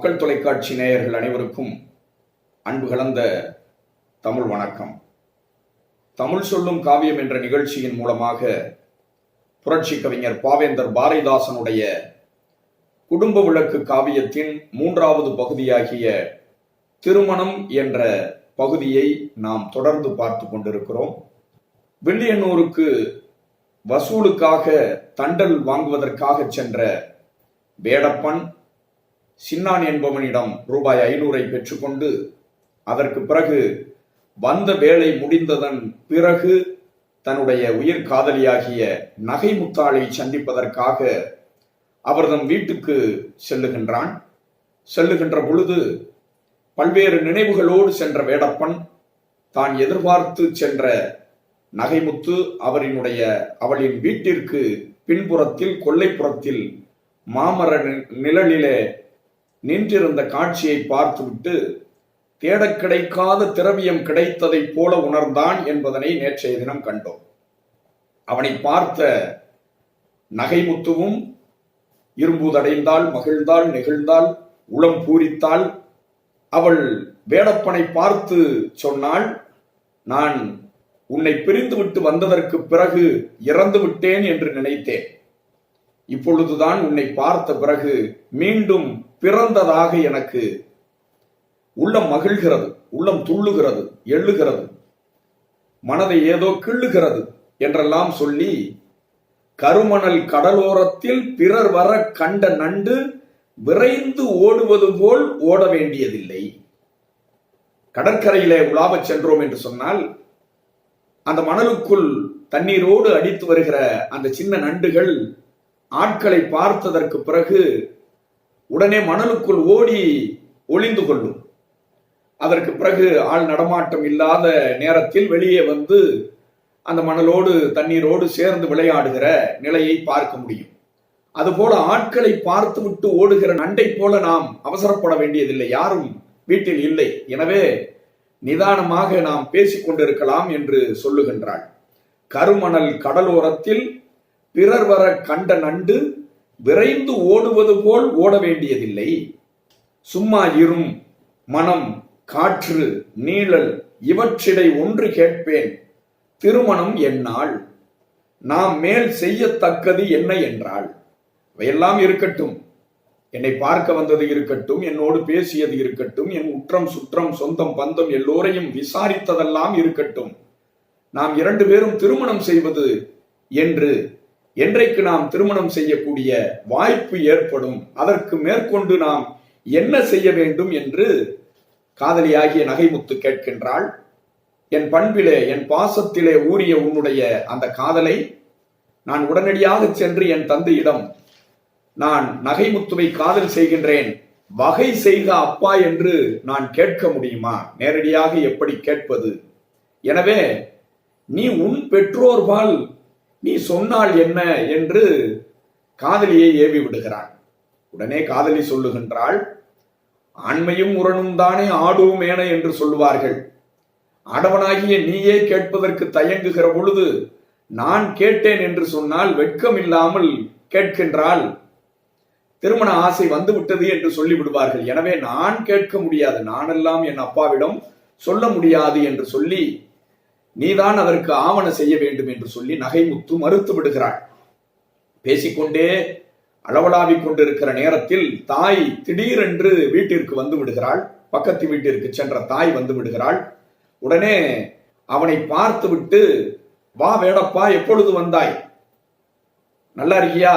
மக்கள் தொலைக்காட்சி நேயர்கள் அனைவருக்கும் அன்பு கலந்த தமிழ் வணக்கம். தமிழ் சொல்லும் காவியம் என்ற நிகழ்ச்சியின் மூலமாக புரட்சி கவிஞர் பாவேந்தர் பாரதிதாசனுடைய குடும்ப விளக்கு காவியத்தின் மூன்றாவது பகுதியாகிய திருமணம் என்ற பகுதியை நாம் தொடர்ந்து பார்த்து கொண்டிருக்கிறோம். வில்லியனூருக்கு வசூலுக்காக தண்டல் வாங்குவதற்காக சென்ற வேடப்பன் சின்னான் என்பவனிடம் ரூபாய் ஐநூறை பெற்றுக்கொண்டு அதற்கு பிறகு வந்த வேலை முடிந்ததன் பிறகு தன்னுடைய உயிர் காதலியாகிய நகை முத்தாளை சந்திப்பதற்காக அவர்தம் வீட்டுக்கு செல்லுகின்றான். செல்லுகின்ற பொழுது பல்வேறு நினைவுகளோடு சென்ற வேடப்பன் தான் எதிர்பார்த்து சென்ற நகைமுத்து அவரினுடைய அவளின் வீட்டிற்கு பின்புறத்தில் கொல்லைப்புறத்தில் மாமர நி- நிழலிலே நின்றிருந்த காட்சியை பார்த்துவிட்டு தேடக் கிடைக்காத திரவியம் கிடைத்ததைப் போல உணர்ந்தான் என்பதனை நேற்றைய தினம் கண்டோம். அவனை பார்த்த நகைமுத்துவும் இரும்புதடைந்தாள் மகிழ்ந்தாள் நெகிழ்ந்தாள் உளம் பூரித்தாள். அவள் வேடப்பனை பார்த்து சொன்னாள் நான் உன்னை பிரிந்துவிட்டு வந்ததற்கு பிறகு இறந்து விட்டேன் என்று நினைத்தேன். இப்பொழுதுதான் உன்னை பார்த்த பிறகு மீண்டும் பிறந்ததாக எனக்கு உள்ளம் மகிழ்கிறது உள்ளம் துள்ளுகிறது எள்ளுகிறது. மனதை ஏதோ கிள்ளுகிறது என்றெல்லாம் சொல்லி கருமணல் கடலோரத்தில் பிறர் வர கண்ட நண்டு விரைந்து ஓடுவது போல் ஓட வேண்டியதில்லை. கடற்கரையிலே உலாவச் சென்றோம் என்று சொன்னால் அந்த மணலுக்குள் தண்ணீரோடு அடித்து வருகிற அந்த சின்ன நண்டுகள் ஆட்களை பார்த்ததற்கு பிறகு உடனே மணலுக்குள் ஓடி ஒளிந்து கொள்ளும். அதற்கு பிறகு ஆள் நடமாட்டம் இல்லாத நேரத்தில் வெளியே வந்து அந்த மணலோடு தண்ணீரோடு சேர்ந்து விளையாடுகிற நிலையை பார்க்க முடியும். அதுபோல ஆட்களை பார்த்து விட்டு ஓடுகிற நண்டை போல நாம் அவசரப்பட வேண்டியதில்லை. யாரும் வீட்டில் இல்லை. எனவே நிதானமாக நாம் பேசிக்கொண்டிருக்கலாம் என்று சொல்லுகின்றாள். கருமணல் கடலோரத்தில் பிறர் வர கண்ட நண்டு விரைந்து ஓடுவது போல் ஓட வேண்டியதில்லை. சும்மா இரும் மனம் காற்று நீழல் இவற்றிடை ஒன்று கேட்பேன். திருமணம் என்னால் நாம் மேல் செய்யத்தக்கது என்ன என்றால் இவையெல்லாம் இருக்கட்டும். என்னை பார்க்க வந்தது இருக்கட்டும் என்னோடு பேசியது இருக்கட்டும் என் உற்றம் சுற்றம் சொந்தம் பந்தம் எல்லோரையும் விசாரித்ததெல்லாம் இருக்கட்டும். நாம் இரண்டு பேரும் திருமணம் செய்வது என்று என்றைக்கு நாம் திருமணம் செய்யக்கூடிய வாய்ப்பு ஏற்படும் அதற்கு மேற்கொண்டு நாம் என்ன செய்ய வேண்டும் என்று காதலியாகிய நகைமுத்து கேட்கின்றாள். என் பண்பிலே என் பாசத்திலே ஊறிய உன்னுடைய அந்த காதலை நான் உடனடியாக சென்று என் தந்தையிடம் நான் நகைமுத்துவை காதல் செய்கின்றேன். வகை செய்க அப்பா என்று நான் கேட்க முடியுமா? நேரடியாக எப்படி கேட்பது? எனவே நீ உன் பெற்றோர்பால் நீ சொன்னால் என்ன என்று காதலியை ஏவி விடுகிறான். உடனே காதலி சொல்லுகின்றாள் ஆண்மையும் உரணும் தானே ஆடுவும் ஏன என்று சொல்லுவார்கள். ஆடவனாகிய நீயே கேட்பதற்கு தயங்குகிற பொழுது நான் கேட்டேன் என்று சொன்னால் வெட்கம் இல்லாமல் கேட்கின்றாள். திருமண ஆசை வந்து விட்டது என்று சொல்லி விடுவார்கள் எனவே நான் கேட்க முடியாது. நானெல்லாம் என் அப்பாவிடம் சொல்ல முடியாது என்று சொல்லி நீதான் அதற்கு ஆவண செய்ய வேண்டும் என்று சொல்லி நகைமுத்து மறுத்து விடுகிறாள். பேசிக்கொண்டே அளவலாவிக் கொண்டிருக்கிற நேரத்தில் தாய் திடீரென்று வீட்டிற்கு வந்து விடுகிறாள். பக்கத்து வீட்டிற்கு சென்ற தாய் வந்து விடுகிறாள். உடனே அவனை பார்த்துவிட்டு வா வேடப்பா எப்பொழுது வந்தாய்? நல்லா இருக்கியா?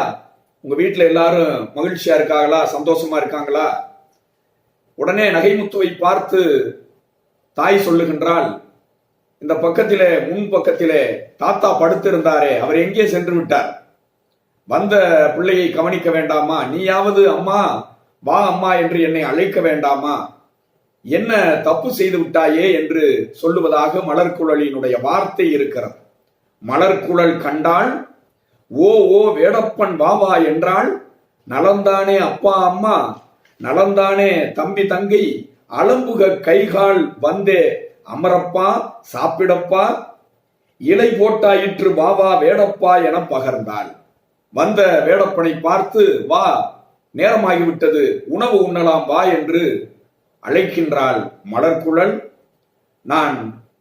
உங்க வீட்டில் எல்லாரும் மகிழ்ச்சியா இருக்காங்களா? சந்தோஷமா இருக்காங்களா? உடனே நகைமுத்துவை பார்த்து தாய் சொல்லுகின்றாள் இந்த பக்கத்திலே முன் பக்கத்திலே தாத்தா படுத்திருந்தாரே அவர் எங்கே சென்று விட்டார்? வந்த பிள்ளையை கவனிக்க வேண்டாமா? நீயாவது அம்மா வா அம்மா என்று என்னை அழைக்க வேண்டாமா? என்ன தப்பு செய்து விட்டாயே என்று சொல்லுவதாக மலர்குழலினுடைய வார்த்தை இருக்கிறது. மலர்குழல் கண்டால் ஓ ஓ வேடப்பன் வாவா என்றால் நலந்தானே அப்பா அம்மா. நலந்தானே தம்பி தங்கை. அலம்புக கைகால் வந்தே அமரப்பா சாப்பிடப்பா இலை போட்டாயிற்று வா வா வேடப்பா என பகர்ந்தாள். வந்த வேடப்பனை பார்த்து வா நேரமாகிவிட்டது. உணவு உண்ணலாம் வா என்று அழைக்கின்றாள் மலர்குழல். நான்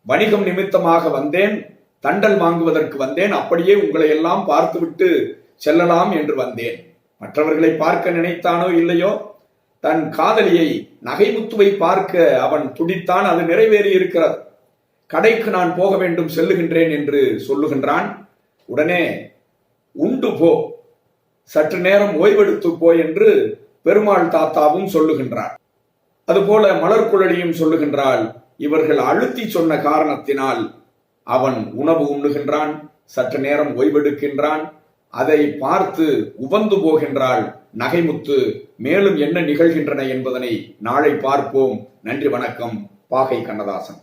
வணிகம் நிமித்தமாக வந்தேன். தண்டல் வாங்குவதற்கு வந்தேன். அப்படியே உங்களை எல்லாம் பார்த்துவிட்டு செல்லலாம் என்று வந்தேன். மற்றவர்களை பார்க்க நினைத்தானோ இல்லையோ தன் காதலியை நகைமுத்துவை பார்க்க அவன் துடித்தான் அது நிறைவேறி இருக்கிறது. கடைக்கு நான் போக வேண்டும் செல்லுகின்றேன் என்று சொல்லுகின்றான். உடனே உண்டு போ சற்று நேரம் ஓய்வெடுத்து போ என்று பெருமாள் தாத்தாவும் சொல்லுகின்றார் அதுபோல மலர்குழலியும் சொல்லுகின்றாள். இவர்கள் அழுத்தி சொன்ன காரணத்தினால் அவன் உணவு உண்ணுகின்றான் சற்று நேரம் ஓய்வெடுக்கின்றான். அதை பார்த்து உவந்து போகின்றாள் நகைமுத்து. மேலும் என்ன நிகழ்கின்றன என்பதனை நாளை பார்ப்போம். நன்றி வணக்கம். பாகை கண்ணதாசன்.